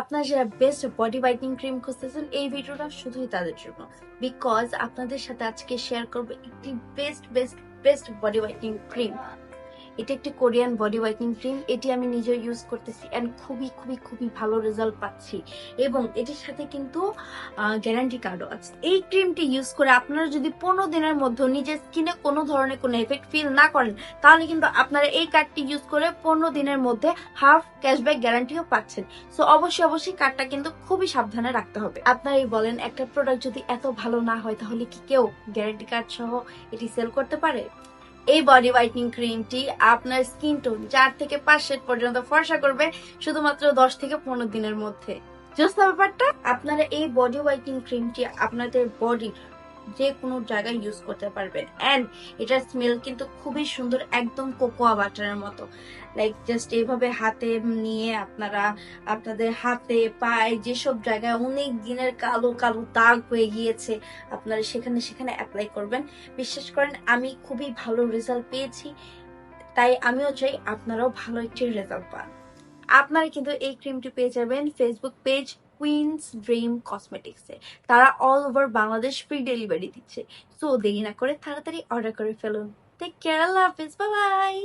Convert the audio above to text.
আপনারা যারা best body whitening cream খুঁজতেছেন, এই ভিডিওটা শুধুই তাদের জন্য। বিকজ আপনাদের সাথে আজকে শেয়ার করব একটি best best best body whitening cream এটা একটি কোরিয়ান বডি হোয়াইটনিং ক্রিম এটি আমি নিজে ইউজ করতেছি এন্ড খুবই খুবই খুবই ভালো রেজাল্ট পাচ্ছি। এবং এটির সাথে কিন্তু গ্যারান্টি কার্ডও আছে। এই ক্রিমটি ইউজ করে আপনারা যদি পনেরো দিনের মধ্যে নিজের স্কিনে কোনো ধরনের কোনো এফেক্ট ফিল না করেন, তাহলে কিন্তু আপনারা এই কার্ডটি ইউজ করে পনেরো দিনের মধ্যে হাফ ক্যাশব্যাক গ্যারান্টিও পাচ্ছেন। সো অবশ্যই অবশ্যই কার্ডটা কিন্তু খুবই সাবধানে রাখতে হবে। আপনারাই বলেন, একটা প্রোডাক্ট যদি এত ভালো না হয়, তাহলে কি কেউ গ্যারান্টি কার্ড সহ এটি সেল করতে পারে? এই বডি হোয়াইটনিং ক্রিমটি আপনার স্কিন টোন চার থেকে পাঁচ শেড পর্যন্ত ফর্সা করবে শুধুমাত্র দশ থেকে পনেরো দিনের মধ্যে। ব্যাপারটা? আপনারা এই বডি হোয়াইটনিং ক্রিমটি আপনাদের বডি যে কোনো জায়গায় ইউজ করতে পারবেন। অ্যান্ড এটার স্মেল কিন্তু খুবই সুন্দর, একদম কোকোয়া বাটারের মতো। লাইক জাস্ট এইভাবে হাতে নিয়ে আপনারা, আপনাদের হাতে, পায়ে যেসব জায়গায় অনেক দিনের কালো কালো দাগ হয়ে গিয়েছে, আপনারা সেখানে সেখানে অ্যাপ্লাই করবেন। বিশ্বাস করেন, আমি খুবই ভালো রেজাল্ট পেয়েছি। তাই আমিও চাই আপনারাও ভালো একটি রেজাল্ট পান। আপনারা কিন্তু এই ক্রিমটি পেয়ে যাবেন ফেসবুক পেজ কুইন্স ড্রিম কসমেটিক্সে তারা all over Bangladesh free delivery দিচ্ছে। সো দেরি না করে তাড়াতাড়ি অর্ডার করে ফেলুন। টেক কেয়ার আল্লাহ হাফিজ বাই